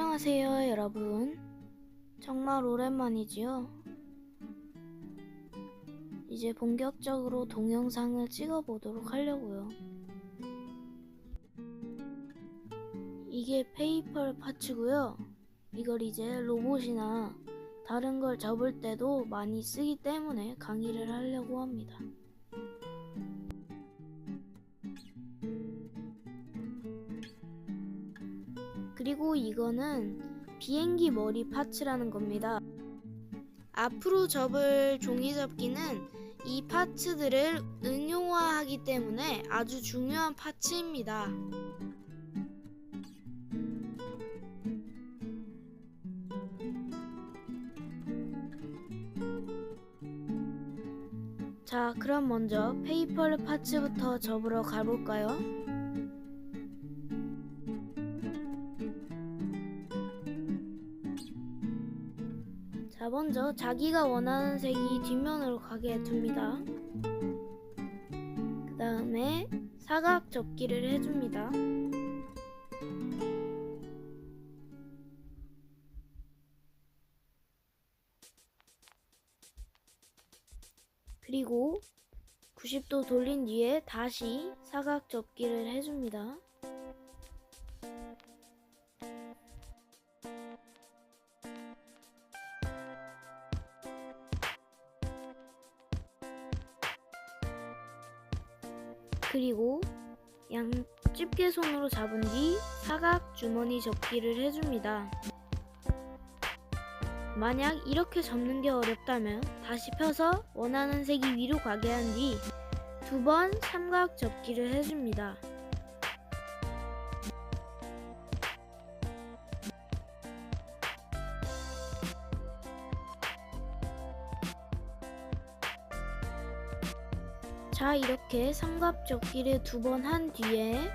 안녕하세요, 여러분. 정말 오랜만이지요? 이제 본격적으로 동영상을 찍어보도록 하려고요. 이게 페이퍼 파츠고요. 이걸 이제 로봇이나 다른 걸 접을 때도 많이 쓰기 때문에 강의를 하려고 합니다. 그리고 이거는 비행기 머리 파츠라는 겁니다. 앞으로 접을 종이 접기는 이 파츠들을 응용화하기 때문에 아주 중요한 파츠입니다. 자, 그럼 먼저 페이퍼 파츠부터 접으러 가볼까요? 자, 먼저 자기가 원하는 색이 뒷면으로 가게 둡니다. 그 다음에 사각 접기를 해줍니다. 그리고 90도 돌린 뒤에 다시 사각 접기를 해줍니다. 그리고 양 집게 손으로 잡은 뒤 사각 주머니 접기를 해줍니다. 만약 이렇게 접는 게 어렵다면 다시 펴서 원하는 색이 위로 가게 한 뒤 두 번 삼각 접기를 해줍니다. 이렇게 삼각 접기를 두 번 한 뒤에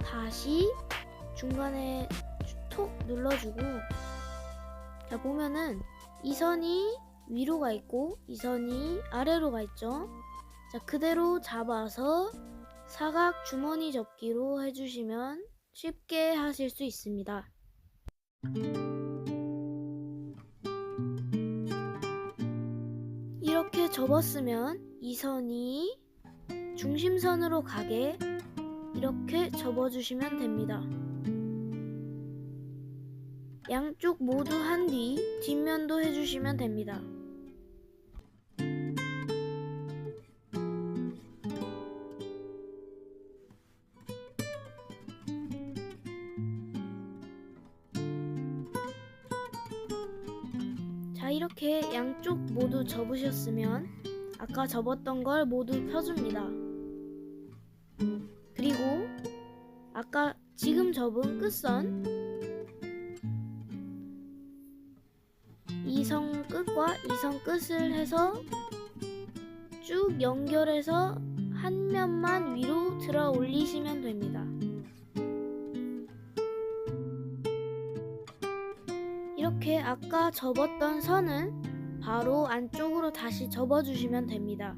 다시 중간에 톡 눌러주고 자 보면은 이 선이 위로 가 있고 이 선이 아래로 가 있죠. 자 그대로 잡아서 사각 주머니 접기로 해주시면 쉽게 하실 수 있습니다. 이렇게 접었으면 이 선이 중심선으로 가게 이렇게 접어주시면 됩니다. 양쪽 모두 한 뒤 뒷면도 해주시면 됩니다. 자, 이렇게 양쪽 모두 접으셨으면 아까 접었던 걸 모두 펴줍니다. 그리고 아까 지금 접은 끝선 이성 끝과 이성 끝을 해서 쭉 연결해서 한 면만 위로 들어 올리시면 됩니다. 이렇게 아까 접었던 선을 바로 안쪽으로 다시 접어주시면 됩니다.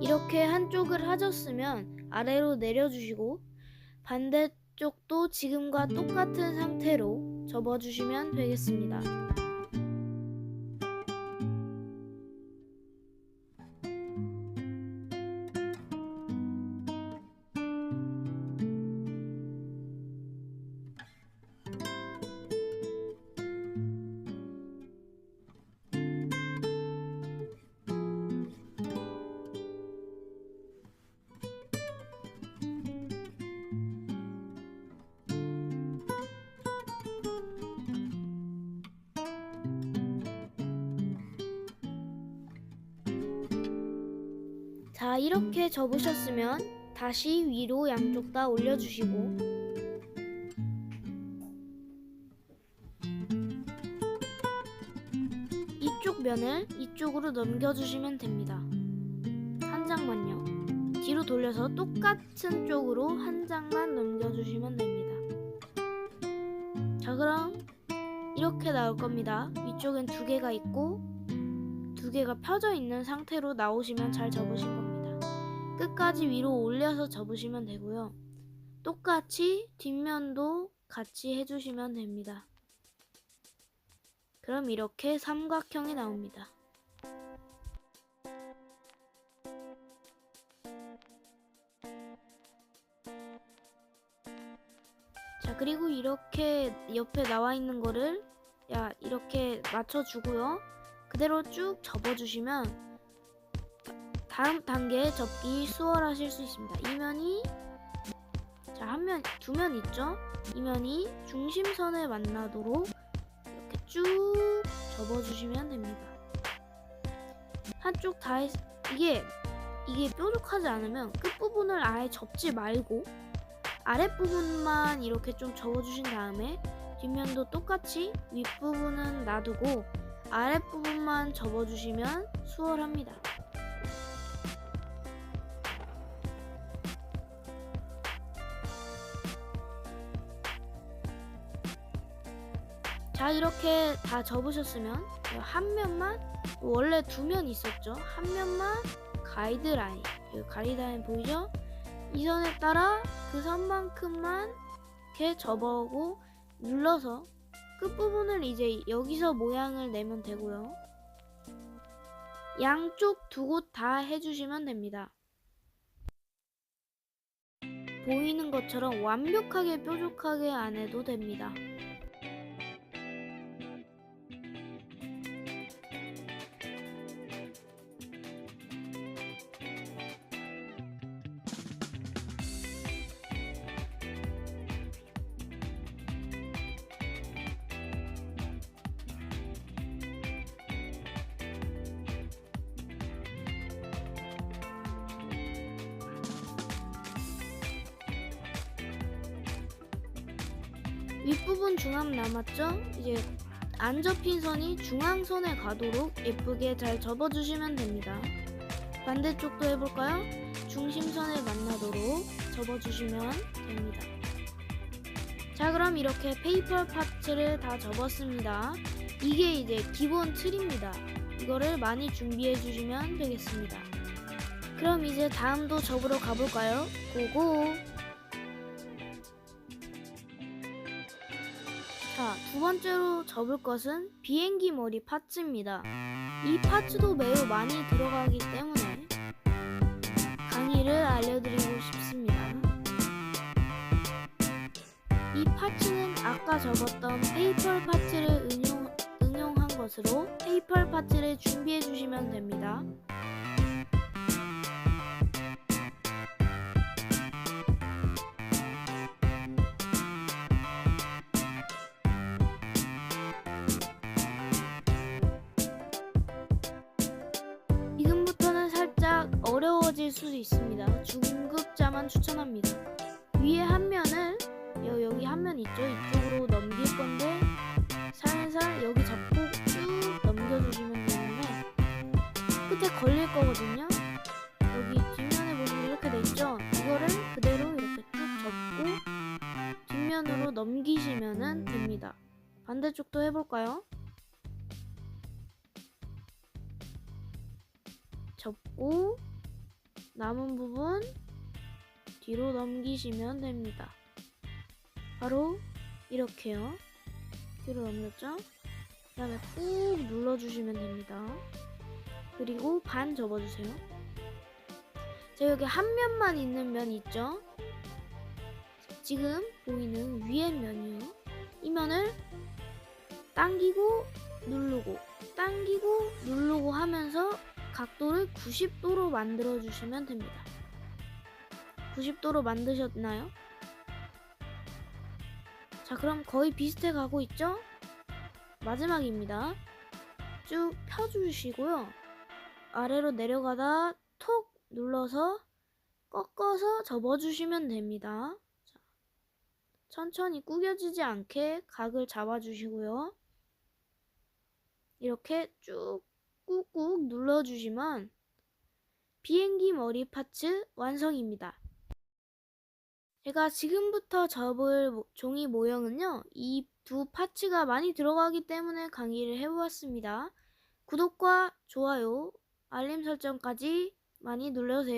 이렇게 한쪽을 하셨으면 아래로 내려주시고 반대쪽도 지금과 똑같은 상태로 접어주시면 되겠습니다. 자, 이렇게 접으셨으면 다시 위로 양쪽 다 올려주시고 이쪽 면을 이쪽으로 넘겨주시면 됩니다. 한 장만요. 뒤로 돌려서 똑같은 쪽으로 한 장만 넘겨주시면 됩니다. 자 그럼 이렇게 나올 겁니다. 위쪽엔 두 개가 있고 두 개가 펴져 있는 상태로 나오시면 잘 접으실 겁니다. 끝까지 위로 올려서 접으시면 되고요. 똑같이 뒷면도 같이 해주시면 됩니다. 그럼 이렇게 삼각형이 나옵니다. 자 그리고 이렇게 옆에 나와 있는 거를 야 이렇게 맞춰주고요 그대로 쭉 접어주시면 다음 단계 접기 수월하실 수 있습니다. 이 면이 자 한 면 두 면 있죠? 이 면이 중심선에 만나도록 이렇게 쭉 접어주시면 됩니다. 한쪽 다 했, 이게 이게 뾰족하지 않으면 끝부분을 아예 접지 말고 아랫부분만 이렇게 좀 접어주신 다음에 뒷면도 똑같이 윗부분은 놔두고 아랫부분만 접어주시면 수월합니다. 자 이렇게 다 접으셨으면 한 면만 원래 두 면 있었죠 한 면만 가이드라인 여기 가이드라인 보이죠 이 선에 따라 그 선만큼만 이렇게 접어오고 눌러서 끝부분을 이제 여기서 모양을 내면 되고요. 양쪽 두 곳 다 해주시면 됩니다. 보이는 것처럼 완벽하게 뾰족하게 안 해도 됩니다. 윗부분 중앙 남았죠? 이제 안 접힌 선이 중앙선에 가도록 예쁘게 잘 접어주시면 됩니다. 반대쪽도 해볼까요? 중심선에 만나도록 접어주시면 됩니다. 자 그럼 이렇게 페이퍼 파츠를 다 접었습니다. 이게 이제 기본 틀입니다. 이거를 많이 준비해 주시면 되겠습니다. 그럼 이제 다음도 접으러 가볼까요? 고고! 자, 두 번째로 접을 것은 비행기 머리 파츠입니다. 이 파츠도 매우 많이 들어가기 때문에 강의를 알려드리고 싶습니다. 이 파츠는 아까 접었던 페이퍼 파츠를 응용, 응용한 것으로 페이퍼 파츠를 준비해 주시면 됩니다. 어려워질 수도 있습니다. 중급자만 추천합니다. 위에 한 면을 여, 여기 한 면 있죠? 이쪽으로 넘길 건데 살살 여기 잡고 쭉 넘겨주시면 되는데 끝에 걸릴 거거든요. 여기 뒷면에 보시면 이렇게 돼 있죠? 이거를 그대로 이렇게 쭉 접고 뒷면으로 넘기시면 됩니다. 반대쪽도 해볼까요? 접고 남은 부분 뒤로 넘기시면 됩니다. 바로 이렇게요. 뒤로 넘겼죠? 그 다음에 꾹 눌러주시면 됩니다. 그리고 반 접어주세요. 자, 여기 한 면만 있는 면 있죠? 지금 보이는 위에 면이요. 이 면을 당기고 누르고 당기고 누르고 하면서 각도를 90도로 만들어 주시면 됩니다. 90도로 만드셨나요? 자, 그럼 거의 비슷해 가고 있죠? 마지막입니다. 쭉 펴주시고요. 아래로 내려가다 톡 눌러서 꺾어서 접어주시면 됩니다. 자, 천천히 구겨지지 않게 각을 잡아주시고요. 이렇게 쭉 꾹꾹 눌러주시면 비행기 머리 파츠 완성입니다. 제가 지금부터 접을 모- 종이 모형은요, 이 두 파츠가 많이 들어가기 때문에 강의를 해보았습니다. 구독과 좋아요, 알림 설정까지 많이 눌러주세요.